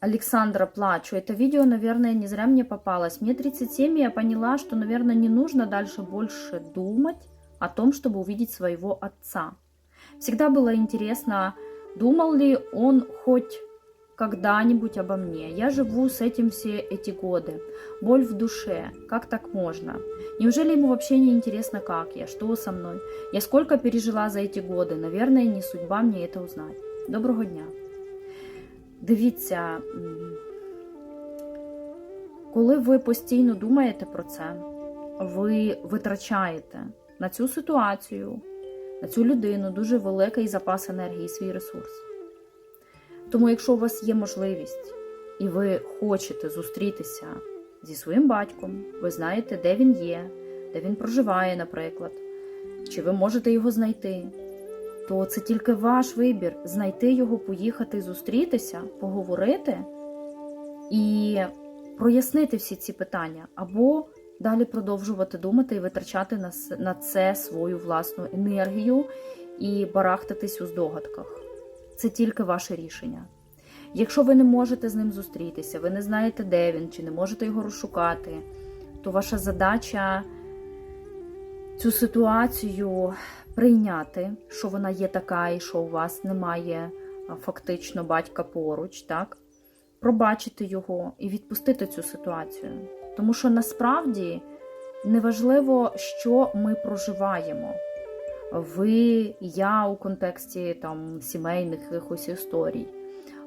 Александра, плачу. Это видео, наверное, не зря мне попалось. Мне 37, и я поняла, что, наверное, не нужно дальше больше думать о том, чтобы увидеть своего отца. Всегда было интересно, думал ли он хоть когда-нибудь обо мне. Я живу с этим все эти годы. Боль в душе. Как так можно? Неужели ему вообще не интересно, как я, что со мной? Я сколько пережила за эти годы. Наверное, не судьба мне это узнать. Доброго дня. Дивіться, коли ви постійно думаєте про це, ви витрачаєте на цю ситуацію, на цю людину дуже великий запас енергії, свій ресурс. Тому, якщо у вас є можливість і ви хочете зустрітися зі своїм батьком, ви знаєте, де він є, де він проживає, наприклад, чи ви можете його знайти, то це тільки ваш вибір знайти його, поїхати, зустрітися, поговорити і прояснити всі ці питання, або далі продовжувати думати і витрачати на це свою власну енергію і барахтатись у здогадках. Це тільки ваше рішення. Якщо ви не можете з ним зустрітися, ви не знаєте, де він, чи не можете його розшукати, то ваша задача цю ситуацію прийняти, що вона є така, і що у вас немає фактично батька поруч, так? Пробачити його і відпустити цю ситуацію. Тому що насправді неважливо, що ми проживаємо. Ви, я у контексті там сімейних якихось історій.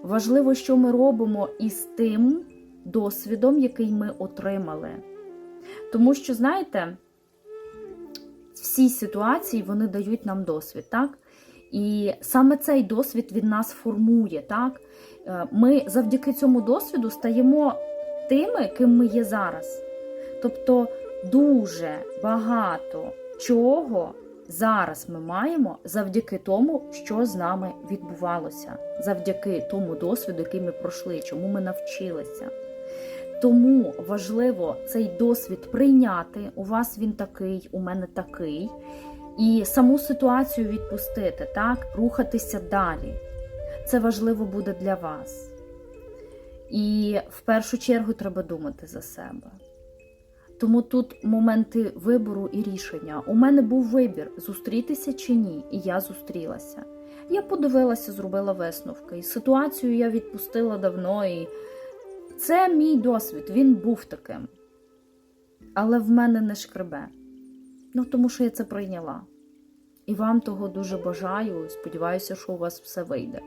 Важливо, що ми робимо із тим досвідом, який ми отримали. Тому що, знаєте, всі ситуації вони дають нам досвід, так? І саме цей досвід від нас формує, так? Е, Ми завдяки цьому досвіду стаємо тими, ким ми є зараз. Тобто дуже багато чого зараз ми маємо завдяки тому, що з нами відбувалося, завдяки тому досвіду, який ми пройшли, чому ми навчилися. Тому важливо цей досвід прийняти. У вас він такий, у мене такий, і саму ситуацію відпустити, так, рухатися далі. Це важливо буде для вас. І в першу чергу треба думати за себе. Тому тут моменти вибору і рішення. У мене був вибір зустрітися чи ні, і я зустрілася. Я подивилася, зробила висновки. І ситуацію я відпустила давно. І це мій досвід, він був таким. Але в мене не шкребе. Ну, тому що я це прийняла. І вам того дуже бажаю. Сподіваюся, що у вас все вийде.